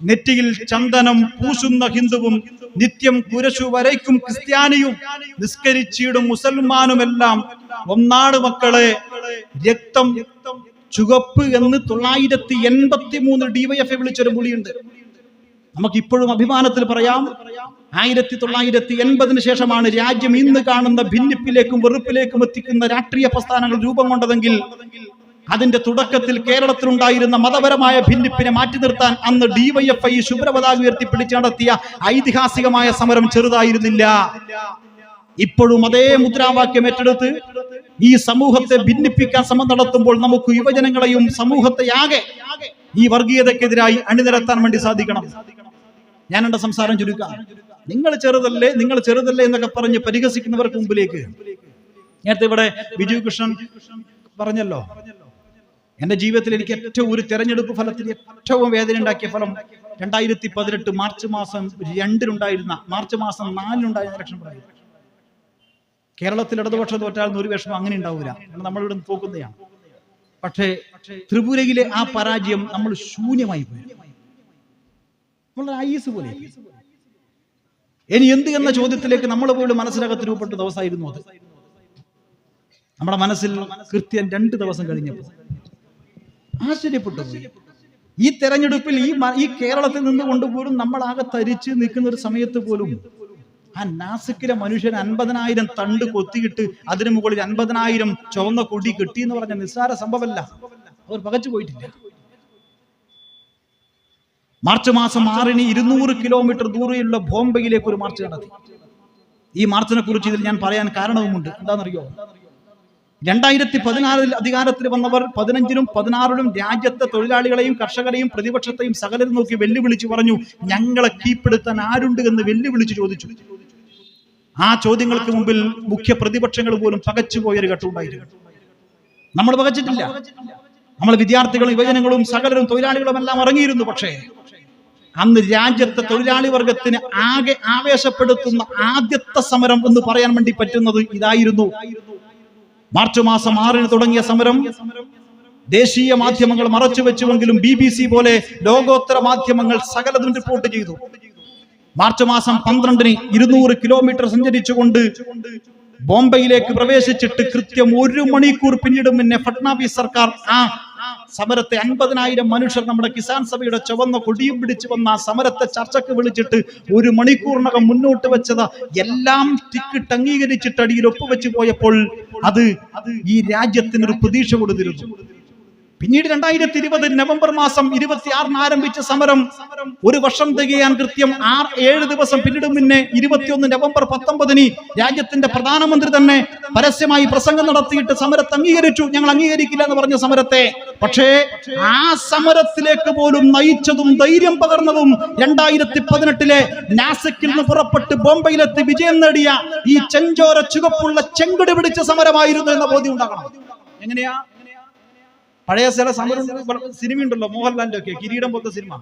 നെറ്റിയിൽ ചന്ദനം പൂശുന്ന ഹിന്ദുവും നിത്യം കുരശു വരയ്ക്കും ക്രിസ്ത്യാനിയും നിസ്കരിച്ചിടും മുസൽമാനുമെല്ലാം. ഒന്നാട് മക്കളെ രക്തം ചുവപ്പ് എന്ന് തൊള്ളായിരത്തി എൺപത്തി മൂന്ന് ഡിവൈഎഫ് വിളിച്ചൊരു മുളിയുണ്ട് നമുക്ക് ഇപ്പോഴും അഭിമാനത്തിൽ പറയാം ആയിരത്തി തൊള്ളായിരത്തി എൺപതിന് ശേഷമാണ് രാജ്യം ഇന്ന് കാണുന്ന ഭിന്നിപ്പിലേക്കും വെറുപ്പിലേക്കും എത്തിക്കുന്ന രാഷ്ട്രീയ പ്രസ്ഥാനങ്ങൾ രൂപം കൊണ്ടതെങ്കിൽ അതിന്റെ തുടക്കത്തിൽ കേരളത്തിലുണ്ടായിരുന്ന മതപരമായ ഭിന്നിപ്പിനെ മാറ്റി നിർത്താൻ അന്ന് ഡിവൈഎഫ്ഐ ശുഭ്രപതാക ഉയർത്തിപ്പിടിച്ച് നടത്തിയ ഐതിഹാസികമായ സമരം ചെറുതായിരുന്നില്ല. ഇപ്പോഴും അതേ മുദ്രാവാക്യം ഏറ്റെടുത്ത് ഈ സമൂഹത്തെ ഭിന്നിപ്പിക്കാൻ ശ്രമം നടത്തുമ്പോൾ നമുക്ക് യുവജനങ്ങളെയും സമൂഹത്തെയാകെ ഈ വർഗീയതക്കെതിരായി അണിനിരത്താൻ വേണ്ടി സാധിക്കണം. ഞാൻ എന്റെ സംസാരം ചുരുക്കാം. നിങ്ങൾ ചെറുതല്ലേ നിങ്ങൾ ചെറുതല്ലേ എന്നൊക്കെ പറഞ്ഞ് പരിഹസിക്കുന്നവർക്ക് മുമ്പിലേക്ക്. നേരത്തെ ഇവിടെ ബിജു കൃഷ്ണൻ പറഞ്ഞല്ലോ എന്റെ ജീവിതത്തിൽ എനിക്ക് ഏറ്റവും ഒരു തെരഞ്ഞെടുപ്പ് ഫലത്തിൽ ഏറ്റവും വേദന ഉണ്ടാക്കിയ ഫലം രണ്ടായിരത്തി പതിനെട്ട് മാർച്ച് മാസം രണ്ടിനുണ്ടായിരുന്ന മാർച്ച് മാസം നാലിനുണ്ടായിരുന്ന ഇലക്ഷൻ പറയുന്നത് കേരളത്തിൽ ഇടതുപക്ഷം തോറ്റാൽ ഒരു വിഷമം അങ്ങനെ ഉണ്ടാവില്ല നമ്മൾ ഇവിടെ പോക്കുന്നതാണ് പക്ഷേ ത്രിപുരയിലെ ആ പരാജയം നമ്മൾ ശൂന്യമായി പോയി. നമ്മൾ ഐസ് പോലെ ഇനി എന്ത് എന്ന ചോദ്യത്തിലേക്ക് നമ്മൾ പോലും മനസ്സിനകത്ത് രൂപപ്പെട്ട ദിവസമായിരുന്നു അത്. നമ്മുടെ മനസ്സിൽ കൃത്യം രണ്ട് ദിവസം കഴിഞ്ഞപ്പോൾ. ആശ്ചര്യപ്പെട്ടു ഈ തെരഞ്ഞെടുപ്പിൽ ഈ ഈ കേരളത്തിൽ നിന്ന് കൊണ്ടുപോലും നമ്മളാകെ തരിച്ച് നിൽക്കുന്ന ഒരു സമയത്ത് പോലും ആ നാസിക്കിലെ മനുഷ്യൻ അൻപതിനായിരം തണ്ട് കൊത്തിയിട്ട് അതിനു മുകളിൽ അൻപതിനായിരം ചുവന്ന കൊടി കിട്ടി എന്ന് പറഞ്ഞ നിസ്സാര സംഭവമല്ല. അവർ പകച്ചു പോയിട്ടില്ല. മാർച്ച് മാസം ആറിന് ഇരുന്നൂറ് കിലോമീറ്റർ ദൂരെയുള്ള ബോംബെയിലേക്ക് ഒരു മാർച്ച് നടത്തി. ഈ മാർച്ചിനെ കുറിച്ച് ഇതിൽ ഞാൻ പറയാൻ കാരണവുമുണ്ട്. എന്താണെന്നറിയോ? രണ്ടായിരത്തി പതിനാറിൽ അധികാരത്തിൽ വന്നവർ പതിനഞ്ചിനും പതിനാറിലും രാജ്യത്തെ തൊഴിലാളികളെയും കർഷകരെയും പ്രതിപക്ഷത്തെയും സകലരും നോക്കി വെല്ലുവിളിച്ചു പറഞ്ഞു ഞങ്ങളെ കീഴ്പ്പെടുത്താൻ ആരുണ്ട്? എന്ന് വെല്ലുവിളിച്ച് ചോദിച്ചു. ആ ചോദ്യങ്ങൾക്ക് മുമ്പിൽ മുഖ്യ പ്രതിപക്ഷങ്ങൾ പോലും പകച്ചുപോയൊരു ഘട്ടമുണ്ടായിരുന്നു നമ്മൾ പകച്ചിട്ടില്ല. നമ്മൾ വിദ്യാർത്ഥികളും യുവജനങ്ങളും സകലരും തൊഴിലാളികളും എല്ലാം ഇറങ്ങിയിരുന്നു പക്ഷേ അന്ന് രാജ്യത്തെ തൊഴിലാളി വർഗത്തിന് ആകെ ആവേശപ്പെടുത്തുന്ന ആദ്യത്തെ സമരം എന്ന് പറയാൻ വേണ്ടി പറ്റുന്നത് ഇതായിരുന്നു. മാർച്ച് മാസം ആറിന് തുടങ്ങിയ സമരം. ദേശീയ മാധ്യമങ്ങൾ മറച്ചു വെച്ചുവെങ്കിലും ബി ബി സി പോലെ ലോകോത്തര മാധ്യമങ്ങൾ സകലതും റിപ്പോർട്ട് ചെയ്തു. മാർച്ച് മാസം പന്ത്രണ്ടിന് ഇരുന്നൂറ് കിലോമീറ്റർ സഞ്ചരിച്ചുകൊണ്ട് ബോംബെയിലേക്ക് പ്രവേശിച്ചിട്ട് കൃത്യം ഒരു മണിക്കൂർ പിന്നീട് മുന്നേ ഫട്നാവിസ് സർക്കാർ ആ സമരത്തെ അൻപതിനായിരം മനുഷ്യർ നമ്മുടെ കിസാൻ സഭയുടെ ചുവന്ന കൊടിയും പിടിച്ചു വന്ന ആ സമരത്തെ ചർച്ചക്ക് വിളിച്ചിട്ട് ഒരു മണിക്കൂറിനകം മുന്നോട്ട് വെച്ചത്. എല്ലാം ടിക്കിട്ട് അംഗീകരിച്ചിട്ട് അടിയിൽ ഒപ്പുവെച്ച് പോയപ്പോൾ അത് ഈ രാജ്യത്തിന് രാജ്യത്തിനൊരു പ്രതീക്ഷ കൊടുത്തിരുന്നു. പിന്നീട് രണ്ടായിരത്തി ഇരുപത് നവംബർ മാസം ഇരുപത്തിയാറിന് ആരംഭിച്ച സമരം ഒരു വർഷം തികയാൻ കൃത്യം ആറ് ഏഴ് ദിവസം പിന്നീട് മുന്നേ ഇരുപത്തിയൊന്ന് നവംബർ പത്തൊമ്പതിന് രാജ്യത്തിന്റെ പ്രധാനമന്ത്രി തന്നെ പരസ്യമായി പ്രസംഗം നടത്തിയിട്ട് സമരത്തെ അംഗീകരിച്ചു. ഞങ്ങൾ അംഗീകരിക്കില്ല എന്ന് പറഞ്ഞ സമരത്തെ പക്ഷേ ആ സമരത്തിലേക്ക് പോലും നയിച്ചതും ധൈര്യം പകർന്നതും രണ്ടായിരത്തി പതിനെട്ടിലെ നാസക്കിൽ നിന്ന് പുറപ്പെട്ട് ബോംബെയിലെത്തി വിജയം നേടിയ ഈ ചെഞ്ചോര ചുവപ്പുള്ള ചെങ്കുടി പിടിച്ച സമരമായിരുന്നു എന്ന ബോധ്യം ഉണ്ടാകണം. എങ്ങനെയാ? പഴയ ചില സമരം സിനിമ ഉണ്ടല്ലോ മോഹൻലാലിന്റെ ഒക്കെ കിരീടം പോലത്തെ സിനിമ.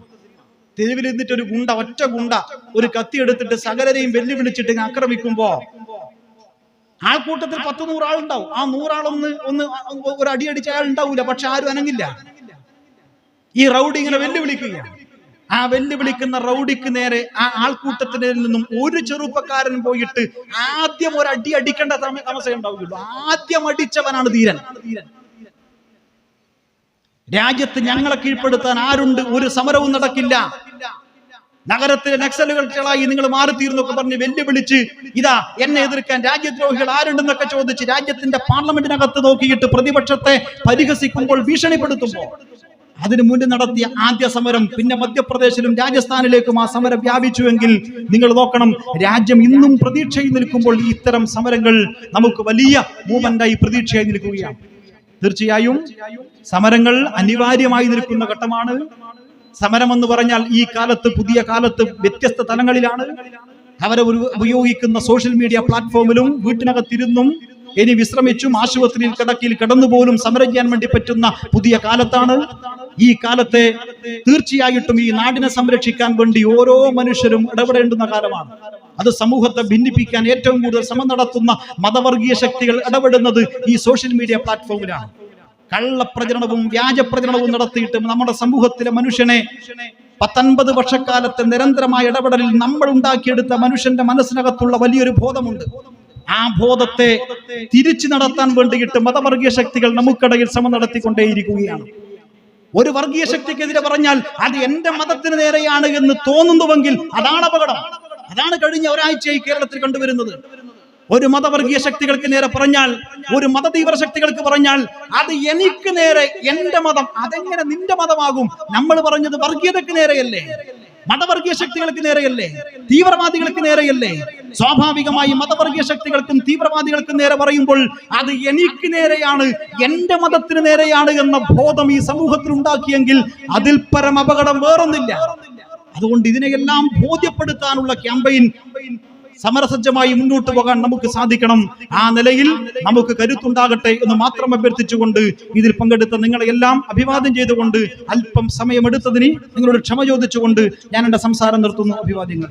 തെരുവിലിരുന്നിട്ട് ഒരു ഗുണ്ട ഒറ്റ ഗുണ്ട ഒരു കത്തി എടുത്തിട്ട് സകലരെയും വെല്ലുവിളിച്ചിട്ട് ആക്രമിക്കുമ്പോ ആൾക്കൂട്ടത്തിൽ പത്ത് നൂറാളുണ്ടാവും. ആ നൂറാളൊന്ന് ഒന്ന് ഒരു അടി അടിച്ച അയാൾ ഉണ്ടാവൂല പക്ഷെ ആരും അനങ്ങില്ല. ഈ റൗഡി ഇങ്ങനെ വെല്ലുവിളിക്കുക. ആ വെല്ലുവിളിക്കുന്ന റൗഡിക്ക് നേരെ ആ ആൾക്കൂട്ടത്തിൽ നിന്നും ഒരു ചെറുപ്പക്കാരൻ പോയിട്ട് ആദ്യം ഒരു അടി അടിക്കേണ്ട താമസം ഉണ്ടാവുകയുള്ളൂ. ആദ്യം അടിച്ചവനാണ് ധീരൻ. രാജ്യത്ത് ഞങ്ങളെ കീഴ്പ്പെടുത്താൻ ആരുണ്ട്? ഒരു സമരവും നടക്കില്ല. നഗരത്തിലെ നക്സലുകളായി നിങ്ങൾ മാറിത്തീർന്നൊക്കെ പറഞ്ഞ് വെല്ലുവിളിച്ച് ഇതാ എന്നെ എതിർക്കാൻ രാജ്യദ്രോഹികൾ ആരുണ്ടെന്നൊക്കെ ചോദിച്ച് രാജ്യത്തിന്റെ പാർലമെന്റിനകത്ത് നോക്കിയിട്ട് പ്രതിപക്ഷത്തെ പരിഹസിക്കുമ്പോൾ ഭീഷണിപ്പെടുത്തുമ്പോൾ അതിനു മുന്നിൽ നടത്തിയ ആദ്യ സമരം പിന്നെ മധ്യപ്രദേശിലും രാജസ്ഥാനിലേക്കും ആ സമരം വ്യാപിച്ചുവെങ്കിൽ നിങ്ങൾ നോക്കണം രാജ്യം ഇന്നും പ്രതീക്ഷയിൽ നിൽക്കുമ്പോൾ ഇത്തരം സമരങ്ങൾ നമുക്ക് വലിയ മൂവ്മെന്റായി പ്രതീക്ഷയായി നിൽക്കുകയാണ്. തീർച്ചയായും സമരങ്ങൾ അനിവാര്യമായി നിൽക്കുന്ന ഘട്ടമാണ്. സമരം എന്ന് പറഞ്ഞാൽ ഈ കാലത്ത് പുതിയ കാലത്ത് വ്യത്യസ്ത തലങ്ങളിലാണ്. അവരെ ഉപയോഗിക്കുന്ന സോഷ്യൽ മീഡിയ പ്ലാറ്റ്ഫോമിലും വീട്ടിനകത്തിരുന്നും ഇനി വിശ്രമിച്ചും ആശുപത്രിയിൽ കിടക്കിൽ കിടന്നുപോലും സമരം ചെയ്യാൻ വേണ്ടി പറ്റുന്ന പുതിയ കാലത്താണ്. ഈ കാലത്തെ തീർച്ചയായിട്ടും ഈ നാടിനെ സംരക്ഷിക്കാൻ വേണ്ടി ഓരോ മനുഷ്യരും ഇടപെടേണ്ടുന്ന കാലമാണ്. അത് സമൂഹത്തെ ഭിന്നിപ്പിക്കാൻ ഏറ്റവും കൂടുതൽ ശ്രമം നടത്തുന്ന മതവർഗീയ ശക്തികൾ ഇടപെടുന്നത് ഈ സോഷ്യൽ മീഡിയ പ്ലാറ്റ്ഫോമിലാണ് കള്ളപ്രചരണവും വ്യാജപ്രചരണവും നടത്തിയിട്ട് നമ്മുടെ സമൂഹത്തിലെ മനുഷ്യനെ പത്തൊൻപത് വർഷക്കാലത്തെ നിരന്തരമായ ഇടപെടലിൽ നമ്മൾ ഉണ്ടാക്കിയെടുത്ത മനുഷ്യന്റെ മനസ്സിനകത്തുള്ള വലിയൊരു ബോധമുണ്ട്. ആ ബോധത്തെ തിരിച്ചു നടത്താൻ വേണ്ടിയിട്ട് മതവർഗീയ ശക്തികൾ നമുക്കിടയിൽ ശ്രമം നടത്തിക്കൊണ്ടേയിരിക്കുകയാണ്. ഒരു വർഗീയ ശക്തിക്കെതിരെ പറഞ്ഞാൽ അത് എന്റെ മതത്തിന് നേരെയാണ് എന്ന് തോന്നുന്നുവെങ്കിൽ അതാണ് അപകടം. അതാണ് കഴിഞ്ഞ ഒരാഴ്ചയായി കേരളത്തിൽ കണ്ടുവരുന്നത്. ഒരു മതവർഗീയ ശക്തികൾക്ക് നേരെ പറഞ്ഞാൽ ഒരു മതതീവ്ര ശക്തികൾക്ക് പറഞ്ഞാൽ അത് എനിക്ക് നേരെ എന്റെ മതം അതെങ്ങനെ നിന്റെ മതമാകും? നമ്മൾ പറഞ്ഞത് വർഗീയതക്ക് നേരെയല്ലേ? മതവർഗീയ ശക്തികൾക്ക് നേരെയല്ലേ? തീവ്രവാദികൾക്ക് നേരെയല്ലേ? സ്വാഭാവികമായി മതവർഗീയ ശക്തികൾക്കും തീവ്രവാദികൾക്കും നേരെ പറയുമ്പോൾ അത് എനിക്ക് നേരെയാണ് എന്റെ മതത്തിന് നേരെയാണ് എന്ന ബോധം ഈ സമൂഹത്തിൽ ഉണ്ടാക്കിയെങ്കിൽ അതിൽ പരം അപകടം വേറൊന്നില്ല. അതുകൊണ്ട് ഇതിനെയെല്ലാം ബോധ്യപ്പെടുത്താനുള്ള ക്യാമ്പയിൻ സമരസജ്ജമായി മുന്നോട്ട് പോകാൻ നമുക്ക് സാധിക്കണം. ആ നിലയിൽ നമുക്ക് കരുത്തുണ്ടാകട്ടെ എന്ന് മാത്രം അഭ്യർത്ഥിച്ചുകൊണ്ട് ഇതിൽ പങ്കെടുത്ത നിങ്ങളെ എല്ലാം അഭിവാദ്യം ചെയ്തുകൊണ്ട് അല്പം സമയമെടുത്തതിന് നിങ്ങളോട് ക്ഷമ ചോദിച്ചുകൊണ്ട് ഞാൻ എന്റെ സംസാരം നിർത്തുന്നു. അഭിവാദ്യങ്ങൾ.